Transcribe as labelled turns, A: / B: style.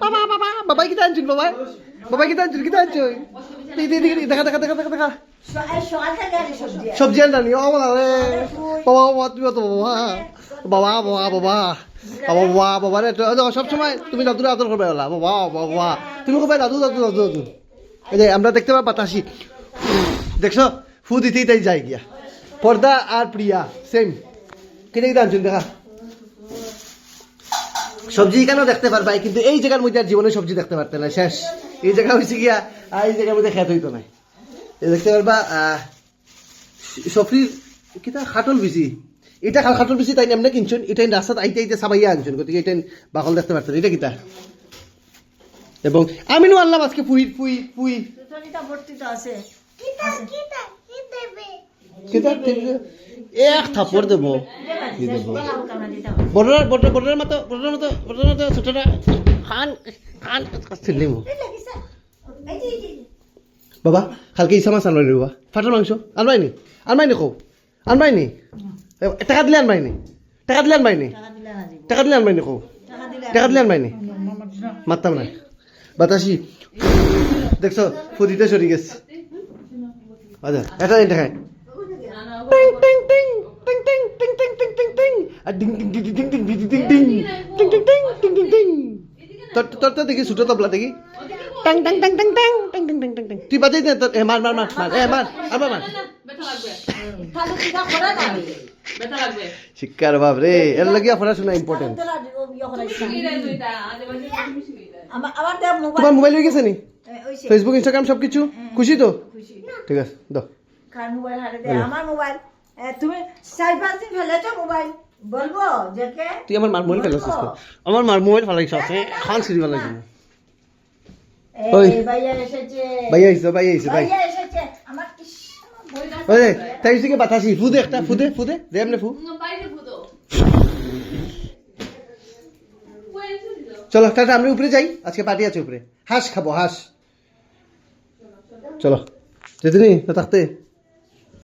A: বাবা বাবা বাবাই কিতা আনছুন বাবাই বাবাই কিতা আনছুন কিতা আনছুন দেখি দেখি দেখি দেখা দেখা দেখা
B: সবজি
A: বাবা রে বাবা বাবা তুমি বাবা বাবা বাবা বাবা বাবা বাবা বাবা রে সব সময় তুমি দাদুর আদর করবে বাবা বাবা বাবা তুমি কবে দাদু দাদু দাদু দাদু এই যে আমরা দেখতে পাই বাতাসি দেখছ ফু দিতেই তাই যাই গিয়া পর্দা আর প্রিয়া সেম কিনে কিনে আনছুন দেখা সবজি কেন দেখতে পারবাই কিন্তু এই জায়গার মধ্যে আর জীবনে সবজি দেখতে পারতে না শেষ। এই জায়গা হয়েছে গিয়া আর এই জায়গার মধ্যে খেত হইতো না। দেখতে পারবা আহ, সফরির কিতা? খাটল বেশি এটা খাল খাটল বেশি তাই এমনি কিনছুন? এটা রাস্তাত আইতে আইতে সাবাইয়া আনছুন গতিকে এটা বাকল দেখতে পারতেন। এটা কিতা? এবং আমিনও আল্লাহ আজকে পুই পুই পুই।
B: সুতনিটা আছে।
A: কিতা এক থাপড় দেবো। দেবো বড়রা বড়রা বড়রার মতো বড়রার মতো বড়রার মতো ছোটরা। খান খান। কাছে বাবা ভালকে ইসা মাছ আনবাই বাবা। ফাটার মাংস। আনবাই নি? আনবাই নি কৌ? আনবাই নি? টাকা দিলে আনবাই নি? টাকা দিলে আনবাই নি?
B: টাকা দিলে
A: আনবাই নি কৌ?
B: টাকা দিলে
A: আনবাই নি? মাতাম না। বাতাসি। দেখছ ফুদিতে সরি গেছে। আচ্ছা এটা দেখায়। টিং টিং টিং। আর ডিং ডিং ডিং ডিং ডিং ডিং ডিং ডিং ডিং টিং টিং টিং টিং টিং টিং তোর তোর তো দেখি ছোট তবলা দেখি টাং টাং টাং টাং টাং টাং টাং টাং টাং টাং তুই বাজাই দে তোর মার মার মার মার এ মার আর মার শিক্ষার বাপ রে এর লাগিয়া পড়াশোনা ইম্পর্টেন্ট
B: ইয়ে মোবাইল
A: তোমার মোবাইল হয়ে গেছে নি ফেসবুক ইনস্টাগ্রাম সব কিছু খুশি তো ঠিক আছে দাও
B: কার মোবাইল হারে আমার মোবাইল এ, তুমি চার পাঁচ দিন ফেলেছো মোবাইল বলব যে কে
A: তুই আমার মার মোবাইল ফেলাছিস তো। আমার মার মোবাইল ফেলাইছ খান সিঁড়ি ফেলাইছ
B: এই
A: ওই।
B: ভাইয়া এসেছে।
A: ভাই আইসো ভাই আইসো ভাই।
B: ভাইয়া এসেছে। আমার
A: ওই তাই থেকে বাতাসি? ফুদে একটা ফুদে ফুদে দে এমনি ফু। চলো টাটা আমরা উপরে যাই। আজকে পার্টি আছে উপরে। হাঁস খাব হাঁস। চলো। যেতে নি না থাকতে?